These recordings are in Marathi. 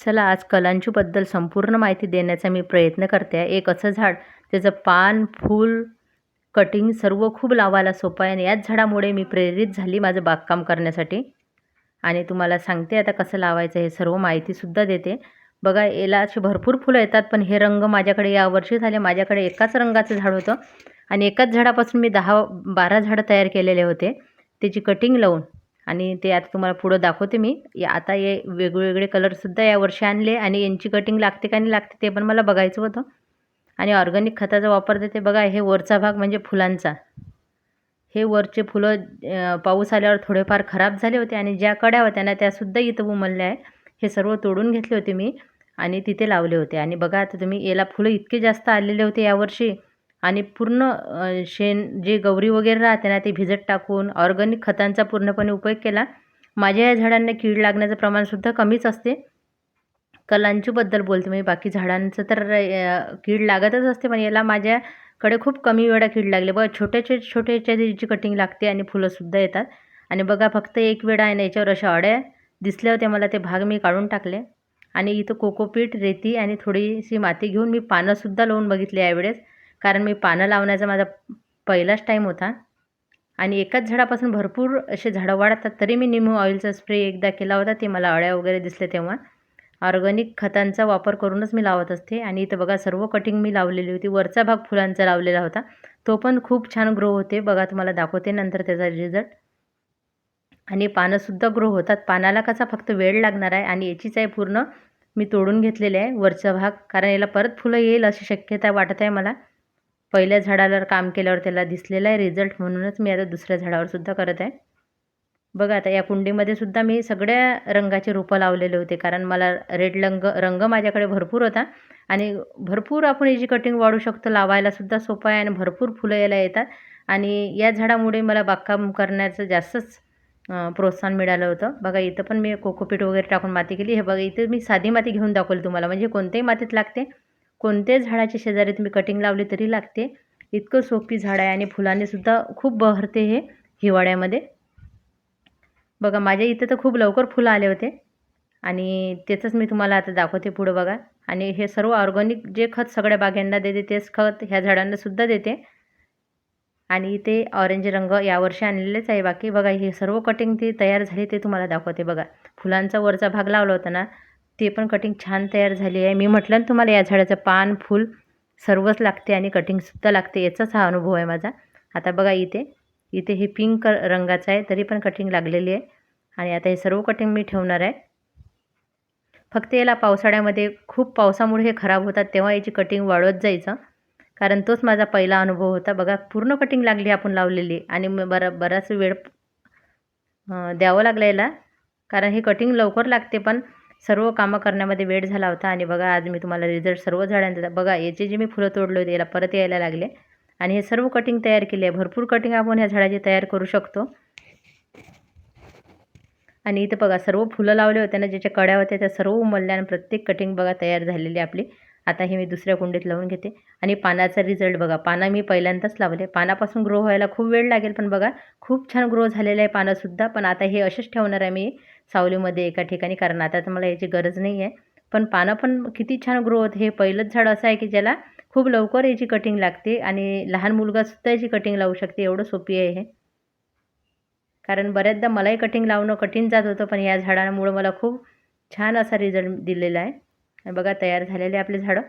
चला आज कलांचूबद्दल संपूर्ण माहिती देण्याचा मी प्रयत्न करते. आहे एक असं झाड त्याचं पान फूल कटिंग सर्व खूप लावायला सोपं आहे आणि याच झाडामुळे मी प्रेरित झाली माझं बागकाम करण्यासाठी. आणि तुम्हाला सांगते आता कसं लावायचं हे सर्व माहितीसुद्धा देते. बघा याला असे भरपूर फुलं येतात पण हे रंग माझ्याकडे यावर्षी झाले. माझ्याकडे एकाच रंगाचं झाड होतं आणि एकाच झाडापासून मी दहा बारा झाडं तयार केलेले होते. त्याची कटिंग लावून आणि ते आता तुम्हाला पुढं दाखवते मी. या आता हे वेगवेगळे कलरसुद्धा यावर्षी आणले आणि यांची कटिंग लागते का नाही लागते ते पण मला बघायचं होतं. आणि ऑर्गॅनिक खताचा वापर देते बघा हे वरचा भाग म्हणजे फुलांचा. हे वरचे फुलं पाऊस आल्यावर थोडेफार खराब झाले होते आणि ज्या कड्या होत्या ना त्यासुद्धा इथं उमलल्या आहे. हे सर्व तोडून घेतले होते मी आणि तिथे लावले होते. आणि बघा आता तुम्ही याला फुलं इतके जास्त आलेले होते यावर्षी आणि पूर्ण शेण जे गौरी वगैरे राहते ना ते भिजत टाकून ऑर्गॅनिक खतांचा पूर्णपणे उपयोग केला. माझ्या या झाडांना कीड लागण्याचं प्रमाणसुद्धा कमीच असते. कलांचूबद्दल बोलते मी बाकी झाडांचं तर कीड लागतच असते पण याला माझ्याकडे खूप कमी वेळा कीड लागले. बघा छोट्याच्या छोट्याच्या जी कटिंग लागते आणि फुलंसुद्धा येतात. आणि बघा फक्त एक वेळा आहे ना याच्यावर अशा अड्या दिसल्या होत्या मला ते भाग मी काढून टाकले. आणि इथं कोकोपीट रेती आणि थोडीशी माती घेऊन मी पानंसुद्धा लावून बघितली यावेळेस. कारण मी पानं लावण्याचा माझा पहिलाच टाईम होता. आणि एकाच झाडापासून भरपूर असे झाडं वाढतात तरी मी निमू ऑइलचा स्प्रे एकदा केला होता ते मला अळ्या वगैरे दिसले तेव्हा. ऑर्गॅनिक खतांचा वापर करूनच मी लावत असते. आणि इथं बघा सर्व कटिंग मी लावलेली होती. वरचा भाग फुलांचा लावलेला होता. तो पण खूप छान ग्रो होते. बघा तुम्हाला दाखवते नंतर त्याचा रिझल्ट आणि पानंसुद्धा ग्रो होतात. पानाला कसा फक्त वेळ लागणार आहे आणि याचीच आहे पूर्ण मी तोडून घेतलेले आहे वरचा भाग. कारण याला परत फुलं येईल अशी शक्यता वाटत आहे मला. पहिल्या झाडाला काम केल्यावर त्याला दिसलेला आहे रिझल्ट म्हणूनच मी आता दुसऱ्या झाडावर सुद्धा करत आहे. बघा आता या कुंडीमध्ये सुद्धा मी सगळ्या रंगाचे रोपं लावलेले होते कारण मला रेड रंग रंग माझ्याकडे भरपूर होता. आणि भरपूर आपण याची कटिंग वाढू शकतो लावायला सुद्धा सोपं आहे आणि भरपूर फुलं यायला येतात. आणि या झाडामुळे मला बागकाम करण्याचं जास्तच प्रोत्साहन मिळालं होतं. बघा इथं पण मी कोकोपीट वगैरे टाकून माती केली. हे बघा इथं मी साधी माती घेऊन दाखवली तुम्हाला. म्हणजे कोणत्याही मातीत लागते कोणत्याही झाडाच्या शेजारी तुम्ही कटिंग लावली तरी लागते. इतकं सोपी झाड आहे आणि फुलाने सुद्धा खूप बहरते हे हिवाळ्यामध्ये. बघा माझ्या इथं तर खूप लवकर फुलं आले होते. आणि त्याचंच मी तुम्हाला आता दाखवते पुढं बघा. आणि हे सर्व ऑर्गॅनिक जे खत सगळ्या बागांना देते तेच खत ह्या झाडांना सुद्धा देते. आणि ते ऑरेंज रंग यावर्षी आणलेलेच आहे बाकी. बघा हे सर्व कटिंग ती तयार झाली ते तुम्हाला दाखवते बघा. फुलांचा वरचा भाग लावला होता ना ते पण कटिंग छान तयार झाली आहे. मी म्हटलं ना तुम्हाला या झाडाचं पान फूल सर्वच लागते आणि कटिंगसुद्धा लागते. याचाच हा अनुभव आहे माझा. आता बघा इथे इथे हे पिंक रंगाचं आहे तरी पण कटिंग लागलेली आहे. आणि आता हे सर्व कटिंग मी ठेवणार आहे. फक्त याला पावसाळ्यामध्ये खूप पावसामुळे हे खराब होतात तेव्हा याची कटिंग वाढवत जायचं. कारण तोच माझा पहिला अनुभव होता. बघा पूर्ण कटिंग लागली आपण लावलेली. आणि बरा बराच वेळ द्यावं लागलं याला. कारण हे कटिंग लवकर लागते पण सर्व कामं करण्यामध्ये वेळ झाला होता. आणि बघा आज मी तुम्हाला रिझल्ट सर्व झाडांचा बघा याचे जे मी फुलं तोडले होते याला परत यायला लागले. आणि हे सर्व कटिंग तयार केले आहे. भरपूर कटिंग आपण ह्या झाडाची तयार करू शकतो. आणि इथं बघा सर्व फुलं लावले होते ना ज्याच्या कड्या होत्या त्या सर्व उमलल्या आणि प्रत्येक कटिंग बघा तयार झालेली आपली. आता हे मी दुसऱ्या कुंडीत लावून घेते. आणि पानाचा रिझल्ट बघा. पानं मी पहिल्यांदाच लावले. पानापासून ग्रो व्हायला खूप वेळ लागेल पण बघा खूप छान ग्रो झालेलं आहे पानंसुद्धा. पण आता हे असेच ठेवणार आहे मी सावलीमध्ये एका ठिकाणी कारण आता तर मला याची गरज नाही आहे. पण पानं पण किती छान ग्रो होते. हे पहिलंच झाड असं आहे की ज्याला खूप लवकर याची कटिंग लागते आणि लहान मुलगासुद्धा याची कटिंग लावू शकते. एवढं सोपी आहे हे. कारण बऱ्याचदा मलाही कटिंग लावणं कठीण जात होतं पण या झाडांमुळं मला खूप छान असा रिझल्ट दिलेला आहे. बघा तयार झालेले आपले झाडं.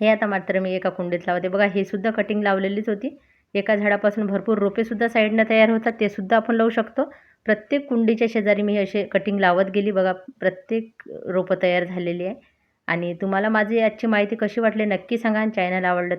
हे आता मात्र मी एका कुंडीत लावते. बघा हे सुद्धा कटिंग लावलेलीच होती. एका झाडापासून भरपूर रोपेसुद्धा साईडनं तयार होतात. ते सुद्धा आपण लावू शकतो. प्रत्येक कुंडीच्या शेजारी मी असे कटिंग लावत गेली. बघा प्रत्येक रोपं तयार झालेली आहे. आणि तुम्हाला माझी आजची माहिती कशी वाटली नक्की सांगा चॅनल आवडलं